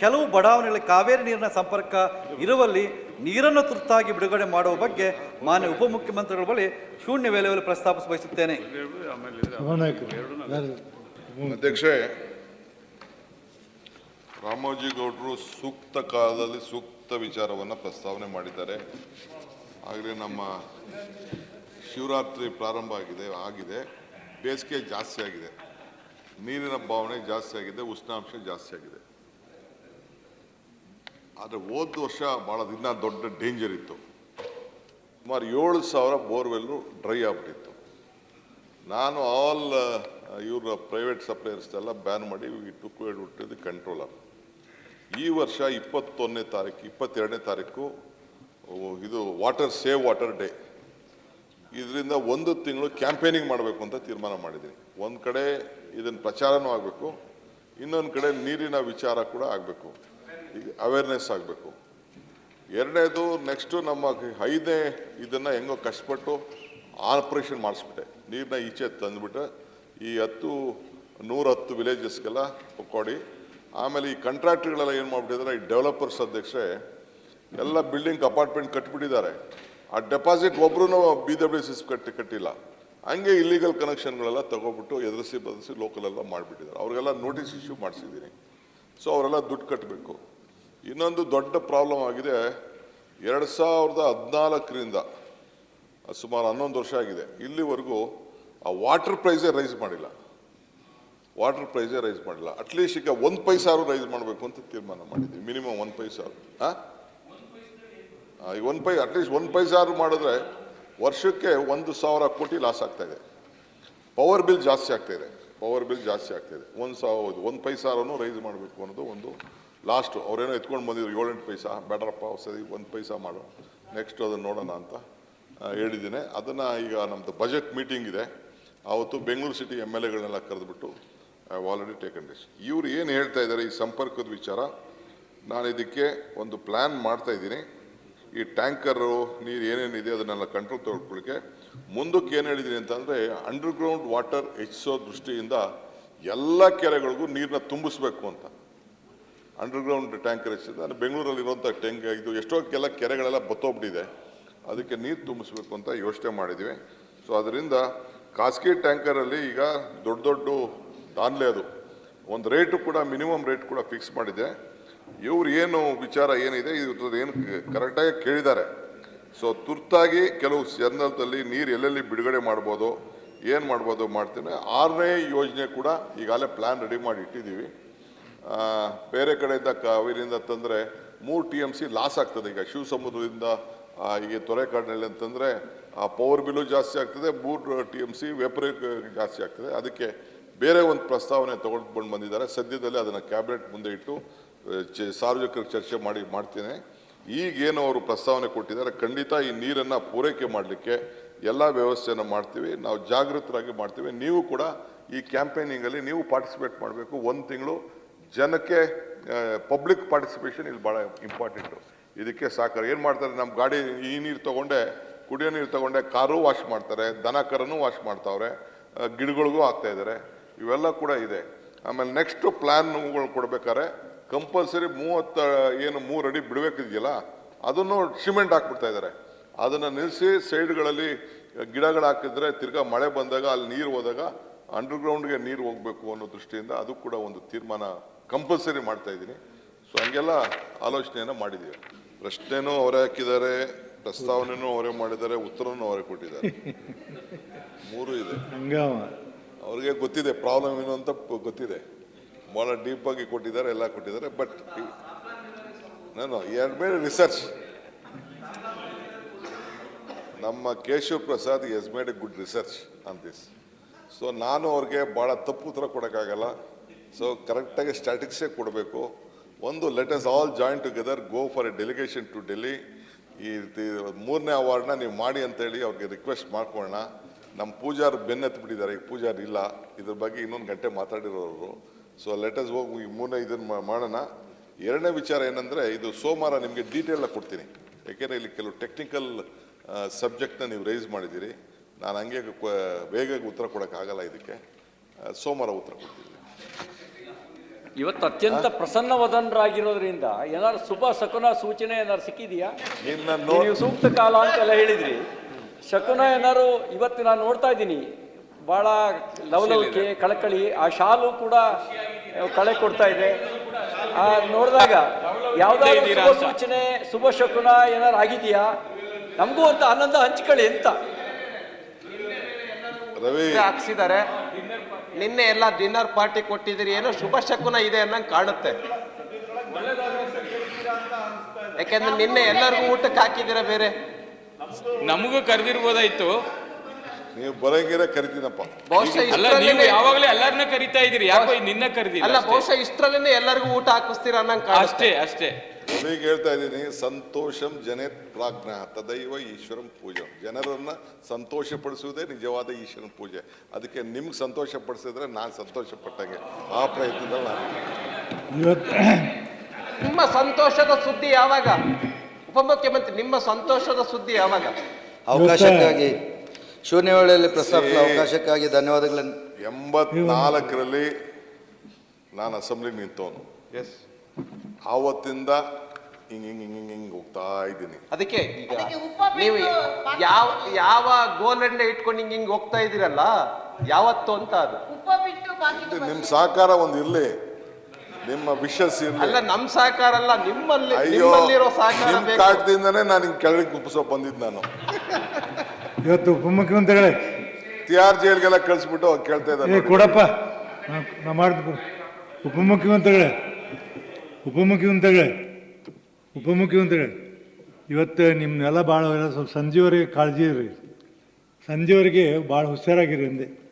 ಕೆಲವು ಬಡಾವಣೆಗಳಲ್ಲಿ ಕಾವೇರಿ ನೀರಿನ ಸಂಪರ್ಕ ಇರುವಲ್ಲಿ ನೀರನ್ನು ತುರ್ತಾಗಿ ಬಿಡುಗಡೆ ಮಾಡುವ ಬಗ್ಗೆ ಮಾನ್ಯ ಉಪಮುಖ್ಯಮಂತ್ರಿಗಳ ಬಳಿ ಶೂನ್ಯ ವೇಳೆಯಲ್ಲಿ ಪ್ರಸ್ತಾಪಿಸ ಬಯಸುತ್ತೇನೆ. ಅಧ್ಯಕ್ಷೆ, ರಾಮೋಜಿ ಗೌಡರು ಸೂಕ್ತ ಕಾಲದಲ್ಲಿ ಸೂಕ್ತ ವಿಚಾರವನ್ನು ಪ್ರಸ್ತಾವನೆ ಮಾಡಿದ್ದಾರೆ. ಆಗಲೇ ನಮ್ಮ ಶಿವರಾತ್ರಿ ಪ್ರಾರಂಭ ಆಗಿದೆ ಆಗಿದೆ. ಬೇಸಿಗೆ ಜಾಸ್ತಿ ಆಗಿದೆ. ನೀರಿನ ಭಾವನೆ ಜಾಸ್ತಿ ಆಗಿದೆ, ಉಷ್ಣಾಂಶ ಜಾಸ್ತಿ ಆಗಿದೆ. ಆದರೆ ಹೋದ ವರ್ಷ ಭಾಳ ದಿನ ದೊಡ್ಡ ಡೇಂಜರ್ ಇತ್ತು. ಸುಮಾರು ಏಳು ಸಾವಿರ ಬೋರ್ವೆಲ್ಲು ಡ್ರೈ ಆಗ್ಬಿಟ್ಟಿತ್ತು. ನಾನು ಆಲ್ ಇವ್ರ ಪ್ರೈವೇಟ್ ಸಪ್ಲೈಯರ್ಸ್ ಎಲ್ಲ ಬ್ಯಾನ್ ಮಾಡಿ ಟುಕ್ ಕಂಟ್ರೋಲ್ ಕಂಟ್ರೋಲರ್ ಈ ವರ್ಷ ಇಪ್ಪತ್ತೊಂದನೇ ತಾರೀಕು, ಇಪ್ಪತ್ತೆರಡನೇ ತಾರೀಕು ಇದು ವಾಟರ್ ಸೇವ್ ವಾಟರ್ ಡೇ ಇದರಿಂದ ಒಂದು ತಿಂಗಳು ಕ್ಯಾಂಪೇನಿಂಗ್ ಮಾಡಬೇಕು ಅಂತ ತೀರ್ಮಾನ ಮಾಡಿದ್ದೀನಿ. ಒಂದು ಕಡೆ ಇದನ್ನು ಪ್ರಚಾರನೂ ಆಗಬೇಕು, ಇನ್ನೊಂದು ಕಡೆ ನೀರಿನ ವಿಚಾರ ಕೂಡ ಆಗಬೇಕು. ಅವೇರ್ನೆಸ್ ಆಗಬೇಕು. ಎರಡನೇದು ನೆಕ್ಸ್ಟು ನಮ್ಮ ಐದನೇ ಇದನ್ನು ಹೆಂಗೋ ಕಷ್ಟಪಟ್ಟು ಆಪ್ರೇಷನ್ ಮಾಡಿಸ್ಬಿಟ್ಟೆ. ನೀರನ್ನ ಈಚೆ ತಂದುಬಿಟ್ಟೆ ಈ ಹತ್ತು, ನೂರ ಹತ್ತು ವಿಲೇಜಸ್ಗೆಲ್ಲ ಕೊಡಿ ಆಮೇಲೆ ಈ ಕಂಟ್ರಾಕ್ಟ್ಗಳೆಲ್ಲ ಏನು ಮಾಡಿಬಿಟ್ಟಿದ್ರೆ, ಈ ಡೆವಲಪರ್ಸ್ ಅಧ್ಯಕ್ಷೆ ಎಲ್ಲ ಬಿಲ್ಡಿಂಗ್ ಅಪಾರ್ಟ್ಮೆಂಟ್ ಕಟ್ಬಿಟ್ಟಿದ್ದಾರೆ. ಆ ಡೆಪಾಸಿಟ್ ಒಬ್ಬರೂ ಬಿ ಡಬ್ಲ್ಯೂ ಸಿಸ್ ಕಟ್ಟಿ, ಕಟ್ಟಿಲ್ಲ. ಹಂಗೆ ಇಲ್ಲಿಗಲ್ ಕನೆಕ್ಷನ್ಗಳೆಲ್ಲ ತಗೊಬಿಟ್ಟು ಎದುರಿಸಿ ಬದಲಿಸಿ ಲೋಕಲೆಲ್ಲ ಮಾಡಿಬಿಟ್ಟಿದ್ದಾರೆ. ಅವ್ರಿಗೆಲ್ಲ ನೋಟಿಸ್ ಇಶ್ಯೂ ಮಾಡಿಸಿದ್ದೀನಿ. ಸೊ ಅವರೆಲ್ಲ ದುಡ್ಡು ಕಟ್ಟಬೇಕು ಇನ್ನೊಂದು ದೊಡ್ಡ ಪ್ರಾಬ್ಲಮ್ ಆಗಿದೆ. ಎರಡು ಸಾವಿರದ ಹದಿನಾಲ್ಕರಿಂದ ಸುಮಾರು ಹನ್ನೊಂದು ವರ್ಷ ಆಗಿದೆ. ಇಲ್ಲಿವರೆಗೂ ಆ ವಾಟರ್ ಪ್ರೈಸೇ ರೈಸ್ ಮಾಡಿಲ್ಲ. ವಾಟರ್ ಪ್ರೈಸೇ ರೈಸ್ ಮಾಡಿಲ್ಲ. ಅಟ್ಲೀಸ್ಟ್ ಈಗ ಒಂದು ಪೈಸಾರು ರೈಸ್ ಮಾಡಬೇಕು ಅಂತ ತೀರ್ಮಾನ ಮಾಡಿದ್ವಿ. ಮಿನಿಮಮ್ ಒಂದು ಪೈಸಾರು ಹಾಂ? ಈಗ ಒಂದು ಪೈ ಅಟ್ಲೀಸ್ಟ್ ಒಂದು ಪೈಸಾರು ಮಾಡಿದ್ರೆ ವರ್ಷಕ್ಕೆ ಒಂದು ಸಾವಿರ ಕೋಟಿ ಲಾಸ್ ಆಗ್ತಾ ಇದೆ. ಪವರ್ ಬಿಲ್ ಜಾಸ್ತಿ ಆಗ್ತಾ ಇದೆ. ಪವರ್ ಬಿಲ್ ಜಾಸ್ತಿ ಆಗ್ತಾ ಇದೆ. ಒಂದು ಸಾವಿರ, ಒಂದು ಪೈಸಾರನ್ನು ರೈಸ್ ಮಾಡಬೇಕು ಅನ್ನೋದು ಒಂದು ಲಾಸ್ಟು ಅವರೇನೋ ಎತ್ಕೊಂಡು ಬಂದಿದ್ರು, ಏಳೆಂಟು ಪೈಸಾ, ಬೇಡರಪ್ಪ ಸರಿ ಒಂದು ಪೈಸಾ ಮಾಡು ನೆಕ್ಸ್ಟ್ ಅದನ್ನು ನೋಡೋಣ ಅಂತ ಹೇಳಿದ್ದೀನಿ. ಅದನ್ನು ಈಗ ನಮ್ಮದು ಬಜೆಟ್ ಮೀಟಿಂಗ್ ಇದೆ. ಆವತ್ತು ಬೆಂಗಳೂರು ಸಿಟಿ ಎಂ ಎಲ್ ಎಗಳನ್ನೆಲ್ಲ ಕರೆದುಬಿಟ್ಟು ಐ ಆಲ್ರೆಡಿ ಟೇಕನ್ ಡಿಸ್ ಇವರು ಏನು ಹೇಳ್ತಾ ಇದ್ದಾರೆ ಈ ಸಂಪರ್ಕದ ವಿಚಾರ? ನಾನು ಇದಕ್ಕೆ ಒಂದು ಪ್ಲ್ಯಾನ್ ಮಾಡ್ತಾ ಇದ್ದೀನಿ. ಈ ಟ್ಯಾಂಕರು ನೀರು ಏನೇನಿದೆ ಅದನ್ನೆಲ್ಲ ಕಂಟ್ರೋಲ್ ತೊಗೊಳ್ಕೊಳ್ಳಿಕ್ಕೆ. ಮುಂದಕ್ಕೆ ಏನು ಹೇಳಿದ್ದೀನಿ ಅಂತಂದರೆ ಅಂಡರ್ಗ್ರೌಂಡ್ ವಾಟರ್ ಹೆಚ್ಚಿಸೋ ದೃಷ್ಟಿಯಿಂದ ಎಲ್ಲ ಕೆರೆಗಳಿಗೂ ನೀರನ್ನ ತುಂಬಿಸ್ಬೇಕು ಅಂತ. ಅಂಡರ್ಗ್ರೌಂಡ್ ಟ್ಯಾಂಕರ್ ಹೆಚ್ಚಿದೆ ನಾನು ಬೆಂಗಳೂರಲ್ಲಿ ಇರುವಂಥ ಟ್ಯಾಂಕ್ ಇದು ಎಷ್ಟೋ ಕೆಲ ಕೆರೆಗಳೆಲ್ಲ ಬತ್ತೋಗ್ಬಿಟ್ಟಿದೆ. ಅದಕ್ಕೆ ನೀರು ತುಂಬಿಸ್ಬೇಕು ಅಂತ ಯೋಚನೆ ಮಾಡಿದ್ವಿ. ಸೊ ಅದರಿಂದ ಖಾಸಗಿ ಟ್ಯಾಂಕರಲ್ಲಿ ಈಗ ದೊಡ್ಡ ದೊಡ್ಡ ದಾನ್ಲೆ ಅದು. ಒಂದು ರೇಟು ಕೂಡ ಮಿನಿಮಮ್ ರೇಟ್ ಕೂಡ ಫಿಕ್ಸ್ ಮಾಡಿದೆ. ಇವ್ರು ಏನು ವಿಚಾರ ಏನಿದೆ ಇದು ಏನು ಕರೆಕ್ಟಾಗಿ ಕೇಳಿದ್ದಾರೆ. ಸೊ ತುರ್ತಾಗಿ ಕೆಲವು ಸಂದರ್ಭದಲ್ಲಿ ನೀರು ಎಲ್ಲೆಲ್ಲಿ ಬಿಡುಗಡೆ ಮಾಡ್ಬೋದು, ಏನು ಮಾಡ್ಬೋದು ಮಾಡ್ತೀನಿ. ಆರನೇ ಯೋಜನೆ ಕೂಡ ಈಗಾಗಲೇ ಪ್ಲ್ಯಾನ್ ರೆಡಿ ಮಾಡಿ ಇಟ್ಟಿದ್ದೀವಿ. ಬೇರೆ ಕಡೆಯಿಂದ ಕಾವೇರಿಯಿಂದ ತಂದರೆ ಮೂರು ಟಿ ಎಂ ಸಿ ಲಾಸ್ ಆಗ್ತದೆ. ಈಗ ಶಿವ ಸಮುದ್ರದಿಂದ ಈಗ ತೊರೆಕಾಡಿನಲ್ಲಿ ಅಂತಂದರೆ ಆ ಪವರ್ ಬಿಲ್ಲು ಜಾಸ್ತಿ ಆಗ್ತದೆ, ಮೂರು ಟಿ ಎಂ ಸಿ ವೆಪರ್ ಜಾಸ್ತಿ ಆಗ್ತದೆ. ಅದಕ್ಕೆ ಬೇರೆ ಒಂದು ಪ್ರಸ್ತಾವನೆ ತಗೊಂಡು ಬಂದಿದ್ದಾರೆ. ಸದ್ಯದಲ್ಲೇ ಅದನ್ನು ಕ್ಯಾಬಿನೆಟ್ ಮುಂದೆ ಇಟ್ಟು ಸಾರ್ವಜನಿಕರಿಗೆ ಚರ್ಚೆ ಮಾಡಿ, ಮಾಡ್ತೇನೆ. ಈಗೇನು ಅವರು ಪ್ರಸ್ತಾವನೆ ಕೊಟ್ಟಿದ್ದಾರೆ. ಖಂಡಿತ ಈ ನೀರನ್ನು ಪೂರೈಕೆ ಮಾಡಲಿಕ್ಕೆ ಎಲ್ಲ ವ್ಯವಸ್ಥೆಯನ್ನು ಮಾಡ್ತೀವಿ. ನಾವು ಜಾಗೃತರಾಗಿ ಮಾಡ್ತೀವಿ. ನೀವು ಕೂಡ ಈ ಕ್ಯಾಂಪೇನಿಂಗಲ್ಲಿ ನೀವು ಪಾರ್ಟಿಸಿಪೇಟ್ ಮಾಡಬೇಕು. ಒಂದು ತಿಂಗಳು ಜನಕ್ಕೆ ಪಬ್ಲಿಕ್ ಪಾರ್ಟಿಸಿಪೇಷನ್ ಇಲ್ಲಿ ಭಾಳ ಇಂಪಾರ್ಟೆಂಟು ಇದಕ್ಕೆ ಸಾಕಾರ. ಏನು ಮಾಡ್ತಾರೆ ನಮ್ಮ ಗಾಡಿ ಈ ನೀರು ತಗೊಂಡೆ, ಕುಡಿಯೋ ನೀರು ತಗೊಂಡೆ, ಕಾರು ವಾಶ್ ಮಾಡ್ತಾರೆ, ದನ ಕರನೂ ವಾಶ್ ಮಾಡ್ತಾವ್ರೆ ಗಿಡಗಳಿಗೂ ಆಗ್ತಾ ಇದ್ದಾರೆ ಇವೆಲ್ಲ ಕೂಡ ಇದೆ. ಆಮೇಲೆ ನೆಕ್ಸ್ಟು ಪ್ಲ್ಯಾನ್ಗಳು ಕೊಡ್ಬೇಕಾದ್ರೆ ಕಂಪಲ್ಸರಿ ಮೂವತ್ತ, ಏನು, ಮೂರು ಅಡಿ ಬಿಡಬೇಕಿದೆಯಲ್ಲ, ಅದನ್ನು ಸಿಮೆಂಟ್ ಹಾಕ್ಬಿಡ್ತಾ ಇದ್ದಾರೆ ಅದನ್ನು ನಿಲ್ಲಿಸಿ ಸೈಡ್ಗಳಲ್ಲಿ ಗಿಡಗಳು ಹಾಕಿದ್ರೆ ತಿರ್ಗಾ ಮಳೆ ಬಂದಾಗ ಅಲ್ಲಿ ನೀರು ಹೋದಾಗ ಅಂಡರ್ಗ್ರೌಂಡ್ಗೆ ನೀರು ಹೋಗಬೇಕು ಅನ್ನೋ ದೃಷ್ಟಿಯಿಂದ ಅದು ಕೂಡ ಒಂದು ತೀರ್ಮಾನ ಕಂಪಲ್ಸರಿ ಮಾಡ್ತಾ ಇದ್ದೀನಿ. ಸೊ ಹಂಗೆಲ್ಲ ಆಲೋಚನೆಯನ್ನು ಮಾಡಿದ್ದೀವಿ ಪ್ರಶ್ನೆನೂ ಅವರೇ ಹಾಕಿದ್ದಾರೆ ಪ್ರಸ್ತಾವನೆನೂ ಅವರೇ ಮಾಡಿದ್ದಾರೆ ಉತ್ತರನೂ ಅವರೇ ಕೊಟ್ಟಿದ್ದಾರೆ. ಮೂರು ಇದೆ. ಅವ್ರಿಗೆ ಗೊತ್ತಿದೆ ಪ್ರಾಬ್ಲಮ್ ಏನು ಅಂತ ಗೊತ್ತಿದೆ. ಭಾಳ ಡೀಪಾಗಿ ಕೊಟ್ಟಿದ್ದಾರೆ ಎಲ್ಲ ಕೊಟ್ಟಿದ್ದಾರೆ ಬಟ್ ನಾನು ಎರಡು ಬೇರೆ ರಿಸರ್ಚ್ ನಮ್ಮ Keshav Prasad has made a good research on this so ನಾನು ಅವ್ರಿಗೆ ಭಾಳ ತಪ್ಪು ಉತ್ತರ ಕೊಡೋಕ್ಕಾಗಲ್ಲ. ಸೊ ಕರೆಕ್ಟಾಗಿ ಸ್ಟ್ಯಾಟಿಕ್ಸೇ ಕೊಡಬೇಕು. ಒಂದು let us all join together go for a delegation to Delhi ಈ ರೀತಿ ಮೂರನೇ ಅವಾರ್ಡ್ನ ನೀವು ಮಾಡಿ ಅಂತೇಳಿ ಅವ್ರಿಗೆ ರಿಕ್ವೆಸ್ಟ್ ಮಾಡ್ಕೊಳ್ಳೋಣ. ನಮ್ಮ ಪೂಜಾರ್ ಬೆನ್ನತ್ಬಿಟ್ಟಿದ್ದಾರೆ ಈಗ ಪೂಜಾರ್ ಇಲ್ಲ. ಇದ್ರ ಬಗ್ಗೆ ಇನ್ನೊಂದು ಗಂಟೆ ಮಾತಾಡಿರೋರು. ಸೊ ಲೆಟಸ್ ಹೋಗಿ, ಈ ಮೂರನೇ ಇದನ್ನು ಮಾಡೋಣ. ಎರಡನೇ ವಿಚಾರ ಏನಂದರೆ, ಇದು ಸೋಮವಾರ ನಿಮಗೆ ಡೀಟೇಲ್ನ ಕೊಡ್ತೀನಿ. ಯಾಕೆಂದರೆ ಇಲ್ಲಿ ಕೆಲವು ಟೆಕ್ನಿಕಲ್ ಸಬ್ಜೆಕ್ಟ್ನ ನೀವು ರೈಸ್ ಮಾಡಿದ್ದೀರಿ. ನಾನು ಹಂಗೆ ಬೇಗ ಉತ್ತರ ಕೊಡೋಕ್ಕಾಗಲ್ಲ ಇದಕ್ಕೆ. ಸೋಮವಾರ ಉತ್ತರ ಕೊಡ್ತೀನಿ. ಇವತ್ತು ಅತ್ಯಂತ ಪ್ರಸನ್ನವದನರಾಗಿರೋದ್ರಿಂದ ಏನಾದ್ರು ಶುಭ ಶಕುನ ಸೂಚನೆ ಏನಾದ್ರು ಸಿಕ್ಕಿದೆಯಾ? ನಿನ್ನ ನೋ ನೀವು ಸೂಕ್ತ ಕಾಲ ಅಂತೆಲ್ಲ ಹೇಳಿದ್ರಿ. ಶಕುನ ಏನಾದ್ರು ಇವತ್ತು ನಾನು ನೋಡ್ತಾ ಇದ್ದೀನಿ. ಬಹಳ ಲವಲವಿಕೆ ಕಳಕಳಿ ಆ ಶಾಲು ಕೂಡ ಕಳೆ ಕೊಡ್ತಾ ಇದೆ. ಆ ನೋಡಿದಾಗ ಯಾವ್ದಾದ್ರು ಶುಭ ಸೂಚನೆ ಶುಭ ಶಕುನ ಏನಾದ್ರು ಆಗಿದೆಯಾ? ನಮಗೂ ಅಂತ ಆನಂದ ಹಂಚ್ಕೊಳ್ಳಿ ಅಂತ. ರವಿ. ಹಾಕ್ಸಿದ್ದಾರೆ. ನಿನ್ನೆ ಎಲ್ಲ ಡಿನ್ನರ್ ಪಾರ್ಟಿ ಕೊಟ್ಟಿದ್ದೀರಿ ಏನೋ ಶುಭ ಶಕುನ ಇದೆ ಅನ್ನಂಗೆ ಕಾಣುತ್ತೆ. ಯಾಕೆಂದ್ರೆ ನಿನ್ನೆ ಎಲ್ಲರಿಗೂ ಊಟಕ್ಕೆ ಹಾಕಿದ್ದೀರಾ ಬೇರೆ? ನಮಗೂ ಕರೆದಿರ್ಬೋದಾಯ್ತು. ನೀವು ಬರಂಗಿರ ಕರಿತೀನಪ್ಪ. ಬಹುಶಃ ಅಲ್ಲ ನೀವು ಇಷ್ಟರಲ್ಲೇನೆ- ಯಾವಾಗಲೇ ಎಲ್ಲರನ್ನ ಕರಿತಾ ಇದೀರಿ ಯಾಕೋ ನಿನ್ನ ಕರೆದಿಲ್ಲ ಅಲ್ಲ. ಬಹುಶಃ ಇಷ್ಟರಲ್ಲೇ ಎಲ್ಲರಿಗೂ ಊಟ ಹಾಕಿಸ್ತೀರಾ ಅನ್ನಂಗೆ ಕಾಣುತ್ತೆ. ಅಷ್ಟೇ ಅಷ್ಟೇ. ಹೇಳ್ತಾ ಇದ್ದೀನಿ ಸಂತೋಷಂ ಜನೇ ಪ್ರಾಜ್ಞ ತದೈವ ಈಶ್ವರಂ ಪೂಜೆ. ಜನರನ್ನು ಸಂತೋಷಪಡಿಸುವುದೇ ನಿಜವಾದ ಈಶ್ವರನ ಪೂಜೆ. ಅದಕ್ಕೆ ನಿಮ್ಗೆ ಸಂತೋಷ ಪಡಿಸಿದ್ರೆ ನಾನು ಸಂತೋಷ ಪಟ್ಟಂಗೆ ಆ ಪ್ರಯತ್ನದಲ್ಲಿ ನಾನು ಇವತ್ತು ನಿಮ್ಮ ಸಂತೋಷದ ಸುದ್ದಿ ಯಾವಾಗ? ಉಪಮುಖ್ಯಮಂತ್ರಿ ನಿಮ್ಮ ಸಂತೋಷದ ಸುದ್ದಿ ಯಾವಾಗ? ಅವಕಾಶಕ್ಕಾಗಿ ಶೂನ್ಯ ವೇಳೆಯಲ್ಲಿ ಪ್ರಸ್ತಾಪಿಸಿದ ಅವಕಾಶಕ್ಕಾಗಿ ಧನ್ಯವಾದಗಳನ್ನು ಎಂಬತ್ನಾಲ್ಕರಲ್ಲಿ ನಾನು ಅಸೆಂಬ್ಲಿ ನಿಂತವನು ಆವತ್ತಿಂದ ಹಿಂಗೆ ಹಿಂಗೆ ಹಿಂಗೆ ಹಿಂಗ್ ಹೋಗ್ತಾ ಇದ್ದೀನಿ ಅದಕ್ಕೆ ಈಗ ಅದಕ್ಕೆ ಉಪ್ಪ ಬಿಟ್ಟು ನೀವು ಯಾವ ಯಾವ ಗೋಲಂಡೆ ಇಟ್ಕೊಂಡು ಹಿಂಗೆ ಹಿಂಗೆ ಹೋಗ್ತಾ ಇದ್ದೀರಲ್ಲ ಯಾವತ್ತು ಅಂತ ಅದು. ಉಪ್ಪ ಬಿಟ್ಟು ಬಾಕಿ ಇದು ನಿಮ್ಮ ಸಹಕಾರ ಒಂದು ಇರಲಿ. ನಿಮ್ಮ ವಿಶಸ್ ಅಲ್ಲ ಇರಲಿ ನಮ್ ಸಹಕಾರ ಅಲ್ಲ ನಿಮ್ಮಲ್ಲಿ ಅಯ್ಯೋ ನಿಮ್ಮಲ್ಲಿರೋ ಸಹಕಾರ ನಿಮ್ ಬೇಕು. ಕಾಟದಿಂದನೇ ನಾನು ಹಿಂಗೆ ಕೆಳಗೆ ಕುಪ್ಸೋ ಬಂದಿದ್ದು ನಾನು. ಇವತ್ತು ಉಪಮುಖ್ಯಮಂತ್ರಿಗಳೇ. ತಿಹಾರ್ ಜೈಲ್ಗೆಲ್ಲ ಕಳಿಸ್ಬಿಟ್ಟು ಕೇಳ್ತಾ ಏ ಇದ್ದಾರೆ ಕೊಡಪ್ಪ. ನಾ- ನಾ ಮಾಡಿದ್ ಉಪಮುಖ್ಯಮಂತ್ರಿಗಳೇ. ಉಪಮುಖ್ಯಮಂತ್ರಿಗಳೇ. ಉಪಮುಖ್ಯಮಂತ್ರಿಗಳೇ. ಇವತ್ತು ನಿಮ್ಮನ್ನೆಲ್ಲ ಭಾಳ ಸ್ವಲ್ಪ ಸಂಜೆವರೆಗೆ ಕಾಳಜಿ ಇರಿ ಸಂಜೆವರೆಗೆ ಭಾಳ ಹುಷಾರಾಗಿರಿ ಅಂದೆ.